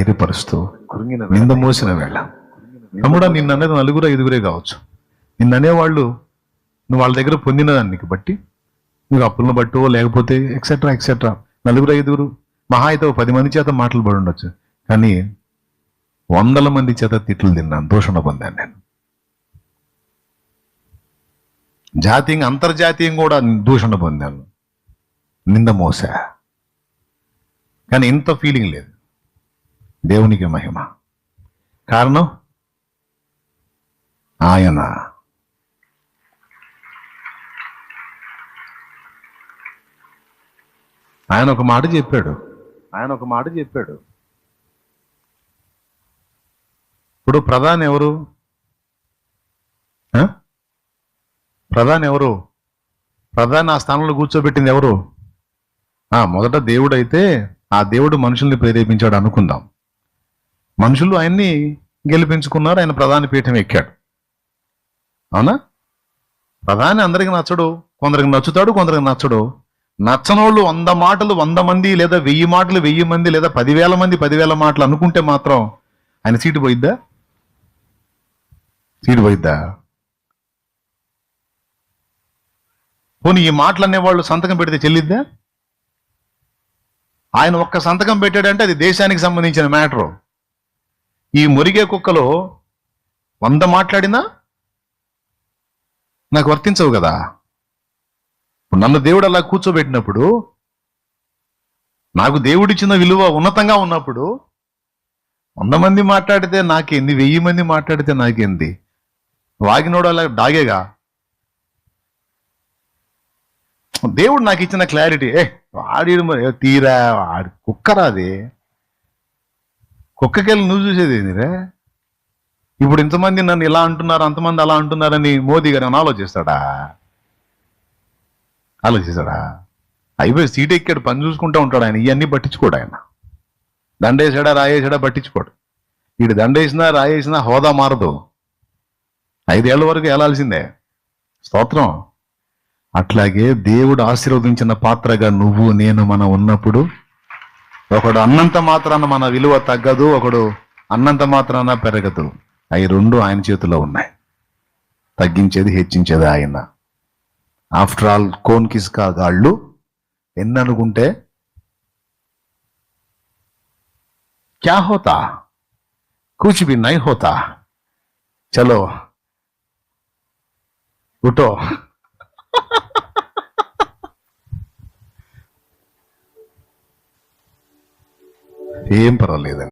ధైర్యపరుస్తూ నింద మోసిన వేళ. తమ్ముడా నిన్న అనేది నలుగురు ఐదుగురే కావచ్చు. నిన్న అనేవాళ్ళు నువ్వు వాళ్ళ దగ్గర పొందిన దానికి బట్టి నువ్వు అప్పులను బట్టో లేకపోతే ఎక్సెట్రా ఎక్సెట్రా నలుగురు ఐదుగురు మహా అయితే పది మంది చేత మాటలు పడి ఉండొచ్చు. కానీ వందల మంది చేత తిట్లు తిన్నాను దూషణ పొందాను నేను. జాతీయంగా అంతర్జాతీయం కూడా దూషణ పొందాను. నింద మోసా. కానీ ఇంత ఫీలింగ్ లేదు. దేవునికి మహిమ. కారణం? ఆయన. ఆయన ఒక మాట చెప్పాడు. ఆయన ఒక మాట చెప్పాడు. ఇప్పుడు ప్రధాని ఎవరు? ఆ? ప్రధాని ఎవరు? ప్రధాని ఆ స్థానంలో కూర్చోబెట్టింది ఎవరు? ఆ మొదట దేవుడు అయితే ఆ దేవుడు మనుషుల్ని ప్రేరేపించాడు అనుకుందాం. మనుషులు ఆయన్ని గెలిపించుకున్నారు ఆయన ప్రధాని పీఠం ఎక్కాడు. అవునా? ప్రధాని అందరికి నచ్చడు కొందరికి నచ్చుతాడు కొందరికి నచ్చడు. నచ్చనోళ్ళు వంద మాటలు వంద మంది లేదా వెయ్యి మాటలు వెయ్యి మంది లేదా పదివేల మంది పదివేల మాటలు అనుకుంటే మాత్రం ఆయన సీటు పోయిద్దా? సీటు పోయిద్దా? పోనీ ఈ మాటలు అనేవాళ్ళు సంతకం పెడితే చెల్లిద్దా? ఆయన ఒక్క సంతకం పెట్టాడంటే అది దేశానికి సంబంధించిన మ్యాటరు. ఈ మురిగే కుక్కలో వంద మాట్లాడినా నాకు వర్తించవు కదా. నన్ను దేవుడు అలా కూర్చోబెట్టినప్పుడు నాకు దేవుడిచ్చిన విలువ ఉన్నతంగా ఉన్నప్పుడు వంద మంది మాట్లాడితే నాకేంది? వెయ్యి మంది మాట్లాడితే నాకేంది? వాగినోడు అలా డాగేగా? దేవుడు నాకు ఇచ్చిన క్లారిటీ ఏ వాడి తీరా వాడి కుక్కరా అది కుక్కకెళ్ళి నువ్వు చూసేది ఏందిరే ఇప్పుడు ఇంతమంది నన్ను ఇలా అంటున్నారు అంతమంది అలా అంటున్నారని మోదీ గారు ఆలోచిస్తాడా? ఆలోచిస్తాడా? అయిపోయి సీట్ ఎక్కాడు పని చూసుకుంటూ ఉంటాడు ఆయన. ఇవన్నీ పట్టించుకోడు ఆయన. దండేసాడా రాయేసాడా పట్టించుకోడు. వీడు దండేసినా రాయేసినా హోదా మారదు. ఐదేళ్ళ వరకు వెళ్ళాల్సిందే స్తోత్రం. అట్లాగే దేవుడు ఆశీర్వదించిన పాత్రగా నువ్వు నేను మనం ఉన్నప్పుడు ఒకడు అన్నంత మాత్రాన మన విలువ తగ్గదు ఒకడు అన్నంత మాత్రాన పెరగదు. అవి రెండు ఆయన చేతిలో ఉన్నాయి. తగ్గించేది హెచ్చించేది ఆయన. ఆఫ్టర్ ఆల్ కోన్ కిస్కా గాళ్ళు ఎన్ని అనుకుంటే క్యా హోతా? కూచిబి నై హోతా? చలో ఉటో. ఏం పర్వాలేదండి